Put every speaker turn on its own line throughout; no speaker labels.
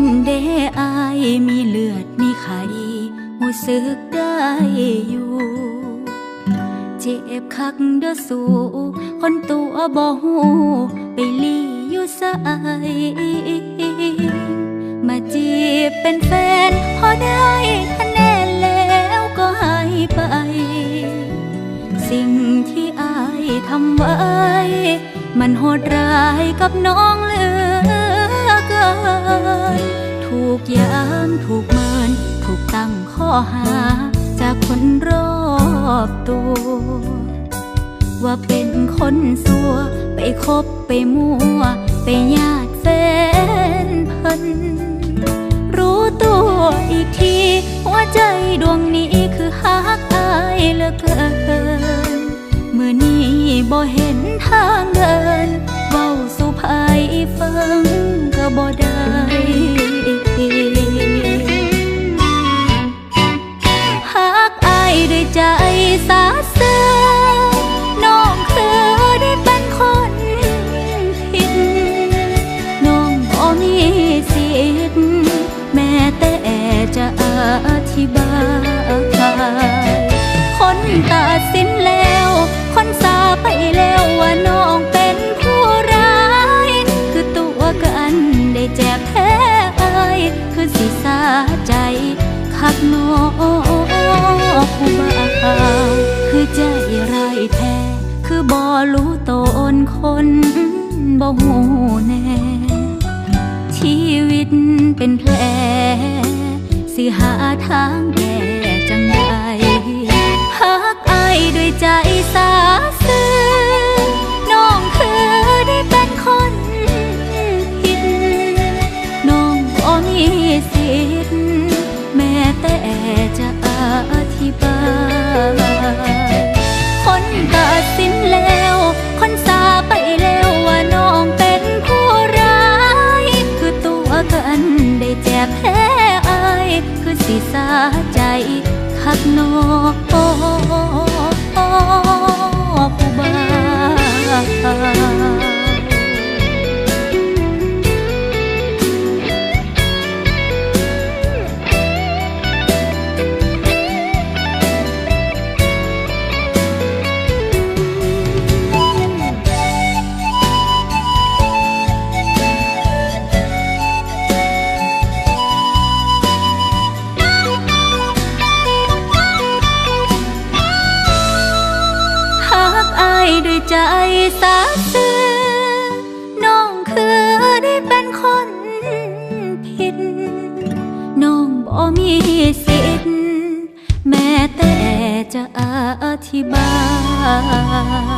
นเดอายมีเลือดมีไขหูสึกได้อยู่ เจ็บคักเด้อสูคนตัวบ่หูไปลีอยู่สายมาจีบเป็นแฟน พอได้คะแนนแล้วก็หายไป สิ่งที่อายทำไว้ มันโหดร้ายกับน้องเลือเกิ นถูกยามถูกเมิน ถูกตั้งข้อหา จากคนรอบตัว ว่าเป็นคนสัว ไปคบไปมั่วไปญาติแฟนพัน รู้ตัวอีกทีหัวใจดวงนี้ บ่ได้หากอายด้วยใจสาซึ้งน้องคือได้เป็นคนผิด น้องบ่มีสิทธิ์แม้แต่จะอธิบายคนตัดสินแล้ว คนสาไปแล้วว่าน้อง คนบ่หูแน่ ชีวิตเป็นแผลสิหาทางแก้จังใดหักอายด้วยใจสาซึ้งน้องคือได้เป็นคนผิด น้องบ่มีสิทธิ์แม้แต่จะอธิบาย คัก ใจสาซึ้น้องคือได้เป็นคนผิด น้องบ่มีสิทธิ์แม้แต่จะอธิบา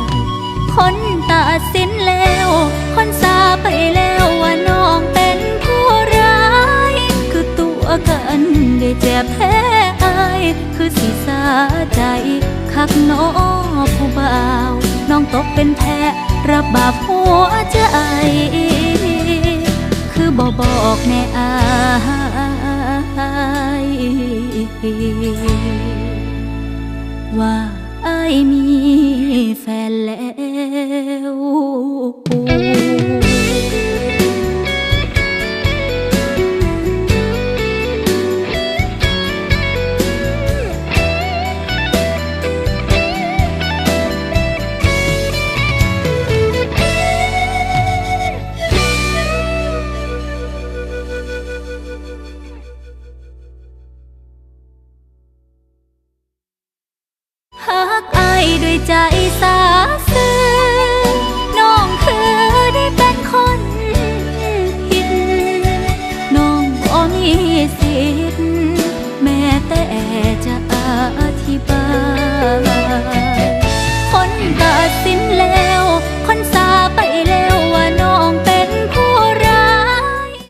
ย คนตัดสินแล้ว คนสาไปแล้วว่าน้องเป็นผู้ร้าย คือตัวกันได้เจ็บแพ้อาย คือสิสาใจคักน้อผู้บ่าว น้องตกเป็นแพ้รับบาปหัวใจคือบ่บอกแน่อายว่าอายมีแฟนแล้ว ด้วยใจสาซื้น้องคือได้เป็นคนผิด น้องบ่มีสิทธิ์แม้แต่จะอธิบาย คนตัดสินแล้ว